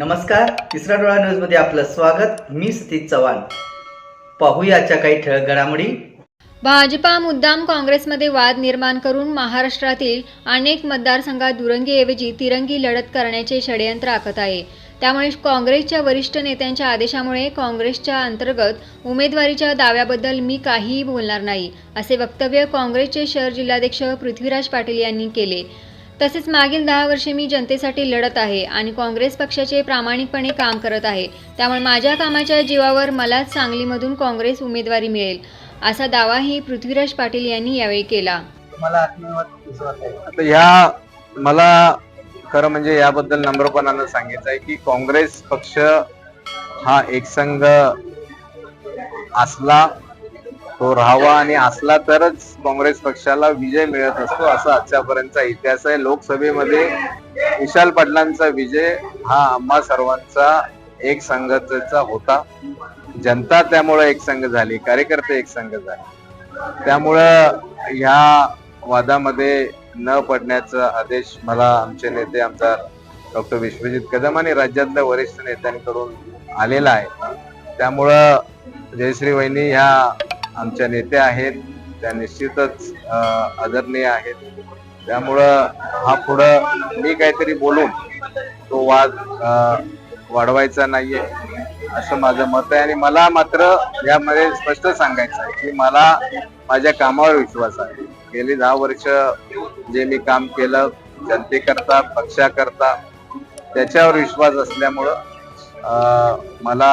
नमस्कार तिसरा डोळा न्यूजमध्ये आपलं स्वागत. मी सतीश चव्हाण. पाहूयाच्या काही ठळक घडामोडी. भाजपा मुद्दाम काँग्रेसमध्ये वाद निर्माण करून महाराष्ट्रातील अनेक मतदारसंघात दुरंगीऐवजी तिरंगी लढत करण्याचे षडयंत्र आखत आहे. त्यामुळे काँग्रेसच्या वरिष्ठ नेत्यांच्या आदेशामुळे काँग्रेसच्या अंतर्गत उमेदवारीच्या दाव्याबद्दल मी काहीही बोलणार नाही असे वक्तव्य काँग्रेसचे शहर जिल्हाध्यक्ष पृथ्वीराज पाटील यांनी केले. तसेच मागील दहा वर्षे मी जनतेसाठी लढत आहे आणि काँग्रेस पक्षाचे प्रामाणिकपणे काम करत आहे. त्यामुळे माझ्या कामाच्या जीवावर मलाच सांगलीमधून काँग्रेस उमेदवारी मिळेल असा दावाही पृथ्वीराज पाटील यांनी यावेळी केला. मला आता ह्या मला खरं म्हणजे याबद्दल नम्रपणानं सांगायचं आहे की काँग्रेस पक्ष हा एकसंघ असला तो राहावा आणि असला तरच काँग्रेस पक्षाला विजय मिळत असतो असा आजच्यापर्यंतचा इतिहास आहे. लोकसभेमध्ये विशाल पाटलांचा विजय हा आम्हा सर्वांचा एक संघाचा होता. जनता त्यामुळे एक संघ झाली कार्यकर्ते एक संघ झाले. त्यामुळं ह्या वादामध्ये न पडण्याचा आदेश मला आमचे नेते आमदार डॉक्टर विश्वजित कदम आणि राज्यातल्या वरिष्ठ नेत्यांकडून आलेला आहे. त्यामुळं जयश्री वहिनी ह्या आमच्या नेत्या आहेत त्या निश्चितच आदरणीय आहेत. त्यामुळं हा पुढं मी काहीतरी बोलून तो वाद वाढवायचा नाहीये असं माझं मत आहे. आणि मला मात्र यामध्ये स्पष्ट सांगायचं आहे की मला माझ्या कामावर विश्वास आहे. गेली दहा वर्ष जे मी काम केलं जनतेकरता पक्षाकरता त्याच्यावर विश्वास असल्यामुळं मला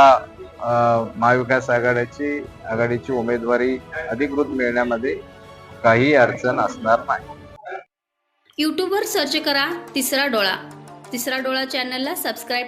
महाविकास आघाडीची आघाडीची उमेदवारी अधिकृत मिळण्यामध्ये काही अडचण असणार नाही. यूट्यूबवर सर्च करा तिसरा डोळा. तिसरा डोळा चॅनलला सबस्क्राईब